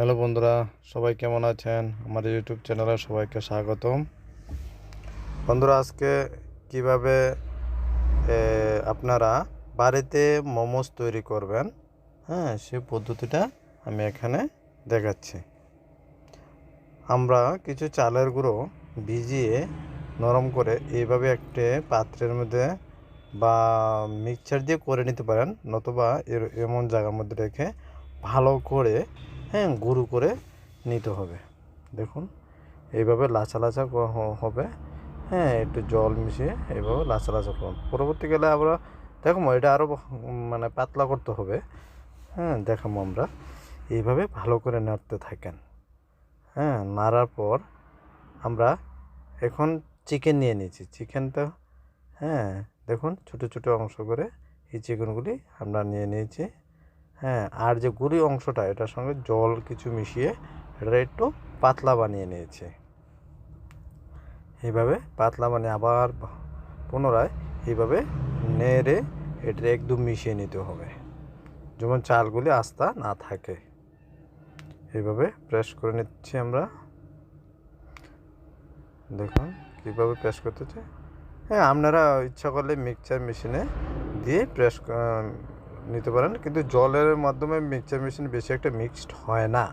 Hello বন্ধুরা, সবাই কেমন আছেন? আমার ইউটিউব চ্যানেলে সবাইকে স্বাগতম। বন্ধুরা, আজকে কীভাবে আপনারা বাড়িতে মোমোস তৈরি করবেন হ্যাঁ সে পদ্ধতিটা আমি এখানে দেখাচ্ছি। আমরা কিছু চালের গুঁড়ো ভিজিয়ে নরম করে এইভাবে একটি পাত্রের মধ্যে বা মিক্সচার দিয়ে করে নিতে পারেন, নতুবা এমন জায়গার মধ্যে রেখে ভালো করে হ্যাঁ গুঁড়ো করে নিতে হবে। দেখুন, এইভাবে লাচা লাচা হবে। হ্যাঁ একটু জল মিশিয়ে এইভাবে লাচা লাচা করুন। পরবর্তীকালে আমরা দেখো এটা আরও মানে পাতলা করতে হবে। হ্যাঁ দেখাবো আমরা। এইভাবে ভালো করে নাড়তে থাকেন। হ্যাঁ নাড়ার পর আমরা এখন চিকেন নিয়ে নিয়েছি। চিকেনটা হ্যাঁ দেখুন, ছোটো ছোটো অংশ করে এই চিকেনগুলি আমরা নিয়ে নিয়েছি। হ্যাঁ আর যে গুঁড়ি অংশটা, এটার সঙ্গে জল কিছু মিশিয়ে এটা একটু পাতলা বানিয়ে নিয়েছে। এইভাবে পাতলা বানিয়ে আবার পুনরায় এইভাবে নেড়ে এটা একদম মিশিয়ে নিতে হবে। যেমন চালগুলি আস্তা না থাকে। এইভাবে প্রেস করে নিচ্ছি আমরা। দেখুন কীভাবে প্রেস করতেছে। হ্যাঁ আপনারা ইচ্ছা করলে মিক্সচার মেশিনে দিয়ে প্রেস নিতে পারেন। কিন্তু জলের মাধ্যমে মিক্সচার মেশিন বেশি একটা মিক্সড হয় না।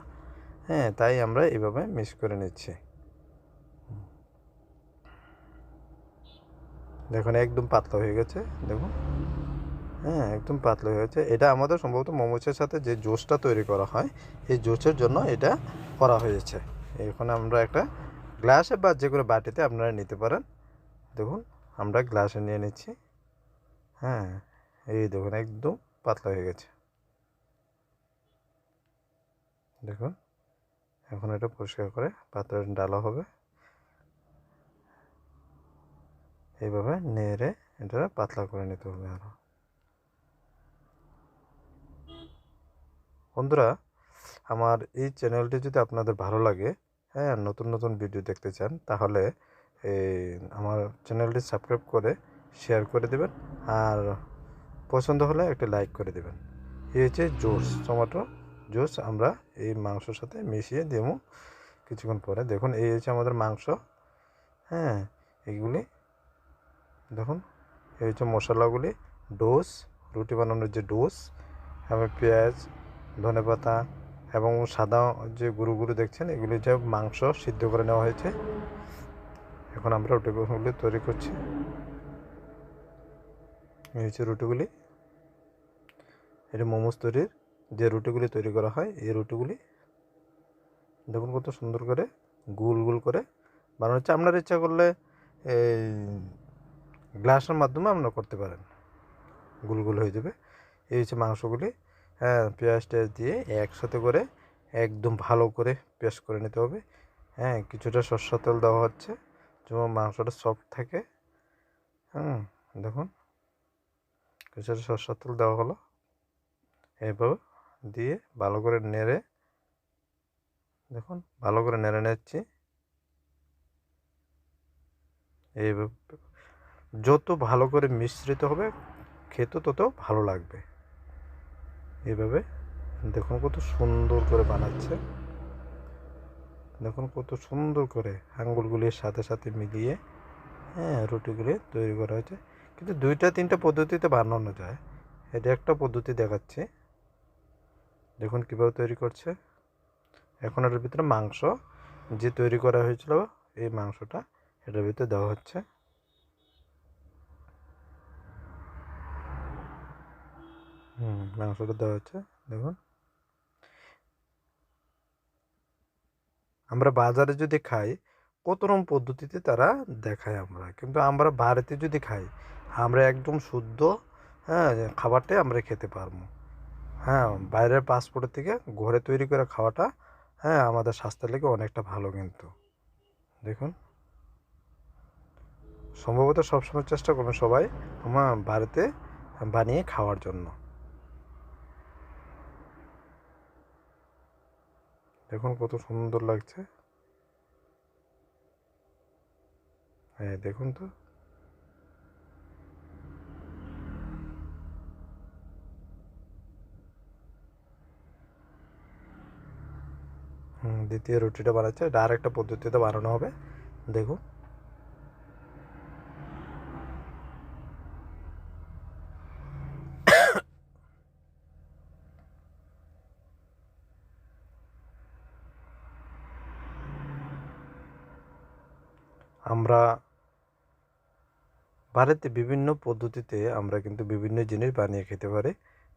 হ্যাঁ তাই আমরা এইভাবে মিক্স করে নিচ্ছি। দেখুন, একদম পাতলা হয়ে গেছে, দেখুন। হ্যাঁ একদম পাতলা হয়ে গেছে। এটা আমাদের সম্ভবত মোমোসের সাথে যে জুসটা তৈরি করা হয়, এই জুসের জন্য এটা করা হয়েছে। এখন আমরা একটা গ্লাসে বা যে কোনো বাটিতে আপনারা নিতে পারেন। দেখুন, আমরা গ্লাসে নিয়ে নিচ্ছি। হ্যাঁ এই দেখুন, একদম পাতলা হয়ে গেছে। দেখুন, এখন এটা পরিষ্কার করে পাত্রে ডালা হবে। এইভাবে নেড়ে এটা পাতলা করে নিতে হবে আরও বন্ধুরা, আমার এই চ্যানেলটি যদি আপনাদের ভালো লাগে হ্যাঁ নতুন নতুন ভিডিও দেখতে চান, তাহলে এই আমার চ্যানেলটি সাবস্ক্রাইব করে, শেয়ার করে দেবেন। আর পছন্দ হলে একটা লাইক করে দেবেন। এই হচ্ছে জুস, টমেটো জুস আমরা এই মাংসর সাথে মিশিয়ে দেবো কিছুক্ষণ পরে। দেখুন, এই হচ্ছে আমাদের মাংস। হ্যাঁ এইগুলি দেখুন, এই হচ্ছে মশলাগুলি, ডোস, রুটি বানানোর যে ডোস এবং পেঁয়াজ ধনেপাতা এবং সাদা যে গুঁড়ো গুঁড়ো দেখছেন, এগুলি যে মাংস সিদ্ধ করে নেওয়া হয়েছে। এখন আমরা রুটিগুলি তৈরি করছি। এই রুটিগুলি। এটা মোমোস তৈরির যে রুটিগুলি তৈরি করা হয়, এই রুটিগুলি দেখুন কত সুন্দর করে গোল গোল করে বানানো হচ্ছে। আপনার ইচ্ছা করলে এই গ্লাসের মাধ্যমে আপনারা করতে পারেন। গোল গোল হয়ে যাবে। এই হচ্ছে মাংসগুলি। হ্যাঁ পেঁয়াজ টেয়াজ দিয়ে একসাথে করে একদম ভালো করে পেস্ট করে নিতে হবে। হ্যাঁ কিছুটা সর্ষা তেল দেওয়া হচ্ছে। যেমন মাংসটা সফট থাকে। হুম, দেখুন। কিছুটা সর্ষার তেল দেওয়া হলো। এভাবে দিয়ে ভালো করে নেড়ে, দেখুন, ভালো করে নেড়ে নিচ্ছি। এইভাবে যত ভালো করে মিশ্রিত হবে, খেতে তত ভালো লাগবে। এইভাবে দেখুন কত সুন্দর করে বানাচ্ছে। দেখুন কত সুন্দর করে আঙ্গুলগুলির সাথে সাথে মিলিয়ে হ্যাঁ রুটিগুলি তৈরি করা হয়েছে। কিন্তু দুইটা, তিনটা পদ্ধতিতে বানানো যায়। এটা একটা পদ্ধতি দেখাচ্ছি। দেখুন কীভাবে তৈরি করছে। এখন এটার ভিতরে মাংস যে তৈরি করা হয়েছিল, এই মাংসটা এটার ভিতরে দেওয়া হচ্ছে। হুম, মাংসটা দেওয়া হচ্ছে, দেখুন। আমরা বাজারে যদি খাই কত রকম পদ্ধতিতে তারা দেখায় আমরা। কিন্তু আমরা বাড়িতে যদি খাই আমরা একদম শুদ্ধ হ্যাঁ খাবারটাই আমরা খেতে পারব। হ্যাঁ বাইরের পাসপোর্টের থেকে ঘরে তৈরি করে খাওয়াটা হ্যাঁ আমাদের স্বাস্থ্যের লেগে অনেকটা ভালো কিন্তু। দেখুন। সম্ভবত সবসময় চেষ্টা করবেন সবাই আমার বাড়িতে বানিয়ে খাওয়ার জন্য। দেখুন কত সুন্দর লাগছে। হ্যাঁ দেখুন তো হুম, দ্বিতীয় রুটিটা বানাচ্ছে এটা আরেকটা পদ্ধতিতে বানানো হবে। দেখুন। আমরা ভারতে বিভিন্ন পদ্ধতিতে আমরা কিন্তু বিভিন্ন জিনিস বানিয়ে খেতে পারি।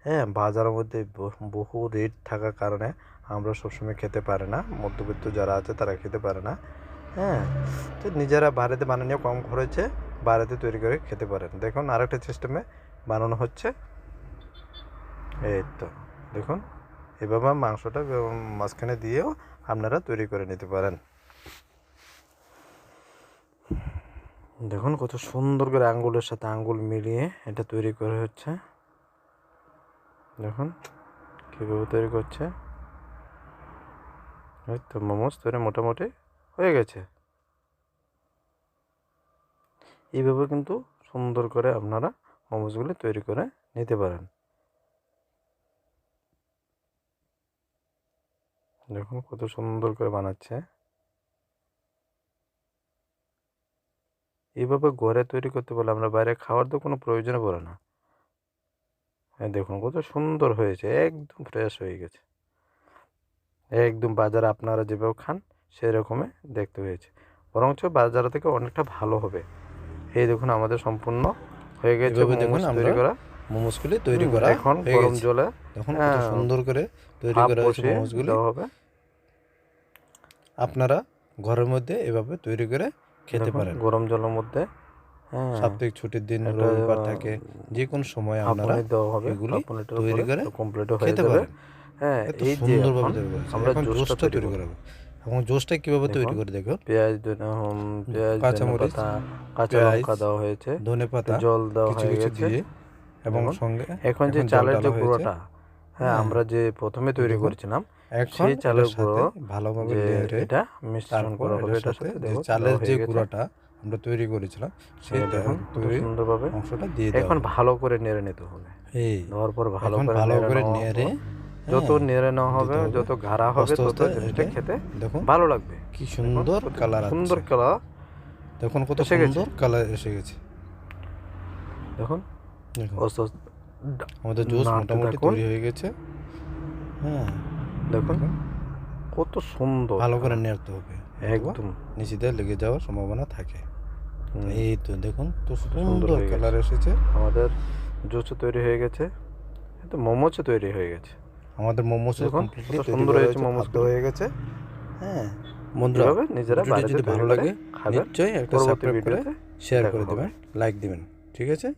হ্যাঁ বাজারের মধ্যে বহু- রেট থাকার কারণে আমরা সবসময় খেতে পারি না। মধ্যবিত্ত যারা আছে তারা খেতে পারে না। হ্যাঁ তো নিজেরা বাড়িতে বানানো কম খরচে বাড়িতে তৈরি করে খেতে পারেন। দেখুন আরেকটা সিস্টেমে বানানো হচ্ছে। এই তো, দেখুন। এভাবে মাংসটা মাঝখানে দিয়েও আপনারা তৈরি করে নিতে পারেন। দেখুন কত সুন্দর করে আঙ্গুলের সাথে আঙ্গুল মিলিয়ে এটা তৈরি করা হচ্ছে। দেখুন, কীভাবে তৈরি করছে। এই তো মোমোস তৈরি মোটামুটি হয়ে গেছে। এইভাবে কিন্তু সুন্দর করে আপনারা মোমোসগুলি তৈরি করে নিতে পারেন। দেখুন, কত সুন্দর করে বানাচ্ছে। এইভাবে ঘরে তৈরি করতে পারলে আমরা বাইরে খাওয়ার তো কোনো প্রয়োজন পড়ে না। দেখুন কত সুন্দর হয়েছে একদম ফ্রেশ হয়ে গেছে। একদম বাজারে আপনারা যেভাবে খান সেই রকমই দেখতে হয়েছে। বরঞ্চ বাজার থেকে অনেকটা ভালো হবে। এই দেখুন আমাদের সম্পূর্ণ হয়ে গেছে দেখুন তৈরি করা। মোমোসগুলি তৈরি করা এখন গরম জলে দেখুন কত হ্যাঁ, সুন্দর করে তৈরি করা হয়েছে মোমোসগুলি হবে। আপনারা ঘরের মধ্যে এভাবে তৈরি করে খেতে পারেন। গরম জলের মধ্যে হ্যাঁ সাপ্তাহিক ছুটির দিন রবিবার থাকে যে কোনো সময় আপনারা এগুলি তৈরি করে কমপ্লিট হয়ে যাবে। হ্যাঁ এই যে আমরা জুসটা তৈরি করব। এবং জুসটা কীভাবে তৈরি করে দেখো পেঁয়াজ পেঁয়াজ কাঁচামরিচ, কাঁচা লঙ্কা দেওয়া হয়েছে ধনে পাতা জল দেওয়া হয়ে কিছু গেছে দিয়ে এবং সঙ্গে এখন যে চালের যে গুঁড়োটা হ্যাঁ হ্যাঁ। আমরা যে প্রথমে তৈরি করেছিলাম সেই চালের গুঁড়ো ভালোভাবে এটা মিশ্রণ করা হবে এটার সাথে চালের যে হয়ে। গুঁড়াটা আমরা তৈরি করেছিলাম সেই তৈরি সুন্দরভাবে অংশটা দিয়ে এখন ভালো করে নেড়ে নিতে হবে। এই দেওয়ার পর ভালো করে ভালো করে নেড়ে যত হ্যাঁ, নেড়ে নেওয়া হবে যত গাঢ়া হবে তত জিনিসটা খেতে দেখুন। ভালো লাগবে। কি সুন্দর কালার সুন্দর কালার দেখুন কত সুন্দর কালার এসে গেছে। দেখুন দেখুন। আমাদের জুস মোটামুটি তৈরি হয়ে গেছে। হ্যাঁ দেখুন কত সুন্দর। ভালো করে নেড়তে হবে। একদম। নিচেতে লেগে যাওয়ার সম্ভাবনা থাকে। এই তো দেখুন তো সুন্দর। কালার এসেছে। আমাদের জুসও তৈরি হয়ে গেছে। তো মোমোচও তৈরি হয়ে গেছে। আমাদের মোমোস এখন কমপ্লিটলি সুন্দর হয়েছে মোমোস হয়ে গেছে। হ্যাঁ বন্ধুরা নিজেরা যদি ভালো লাগে নিশ্চয়ই একটা সাবস্ক্রাইব করে শেয়ার করে দেবেন লাইক দিবেন ঠিক আছে?